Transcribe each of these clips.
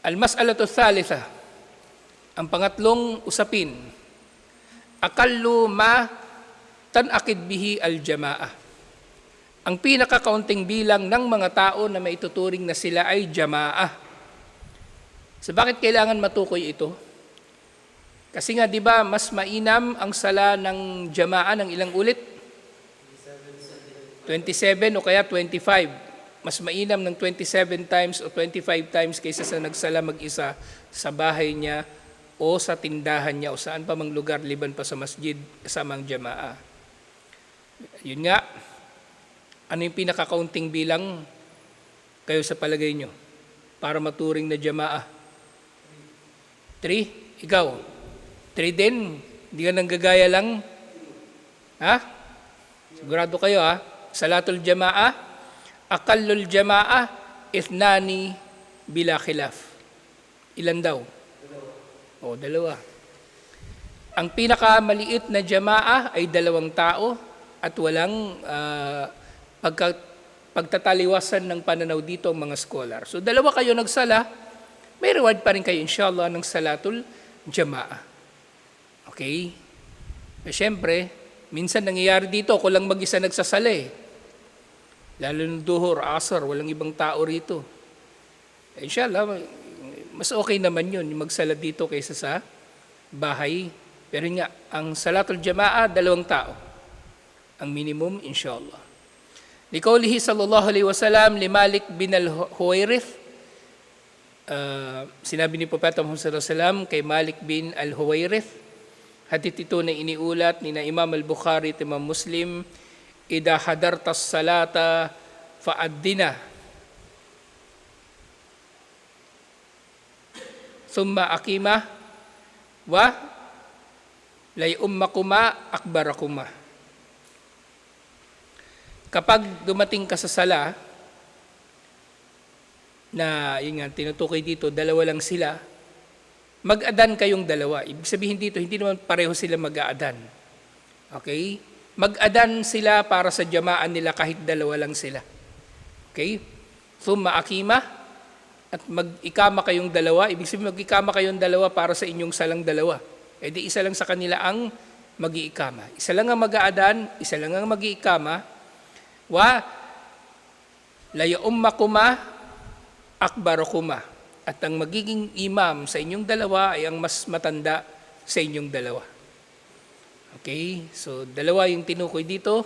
Al-mas'alatu thalitha, ang pangatlong usapin, akallu ma tanakid bihi al-jamaah. Ang pinakakaunting bilang ng mga tao na maituturing na sila ay jamaah. So bakit kailangan matukoy ito? Kasi nga 'di ba mas mainam ang sala ng jamaah ng ilang ulit? 27 o kaya 25 mas mainam ng 27 times o 25 times kaysa sa nagsala mag-isa sa bahay niya o sa tindahan niya o saan pa mang lugar liban pa sa masjid kasama ang jamaa. Yun nga, ano yung pinakakaunting bilang kayo sa palagay nyo para maturing na jamaa? Three? Ikaw? Three din? Hindi ka nanggagaya lang? Ha? Sigurado kayo ha? Salatul jamaa? Akallul jamaa ithnani bila khilaf. Ilan daw? O, dalawa. Ang pinakamaliit na jamaa ay dalawang tao at walang ah, pagka, pagtataliwasan ng pananaw dito ang mga scholar. So dalawa kayo nagsala, may reward pa rin kayo inshallah ng salatul jamaa. Okay? Eh, Siyempre, minsan nangyayari dito, ako lang mag-isa nagsasala eh. Lalo ng duhur, asar, walang ibang tao rito. Eh, Inshallah, mas okay naman yun, magsala dito kaysa sa bahay. Pero nga, ang salatul jamaa, dalawang tao. Ang minimum, inshallah. Likaulihi sallallahu alaihi wasallam, limalik bin al-Huwairith, uh, sinabi ni Propeta Muhammad wasallam kay Malik bin al-Huwairith, hadith ito na iniulat ni na Imam al-Bukhari at Imam Muslim, ida hadartas salata fa'addina. Thumma akima wa lay ummakuma akbarakuma. Kapag dumating ka sa sala, na yun nga, tinutukoy dito, dalawa lang sila, mag-adan kayong dalawa. Ibig sabihin dito, hindi naman pareho sila mag-aadan. Okay? Mag-adan sila para sa jamaan nila kahit dalawa lang sila. Okay? Thumma akima at mag-ikama kayong dalawa. Ibig sabihin mag-ikama kayong dalawa para sa inyong salang dalawa. E di isa lang sa kanila ang mag-iikama. Isa lang ang mag-aadan, isa lang ang mag-iikama. Wa laya ummakuma akbarokuma. At ang magiging imam sa inyong dalawa ay ang mas matanda sa inyong dalawa. Okay, so dalawa yung tinukoy dito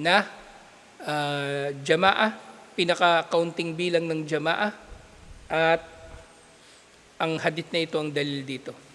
na uh, jamaa, pinaka-counting bilang ng jamaa at ang hadith na ito ang dalil dito.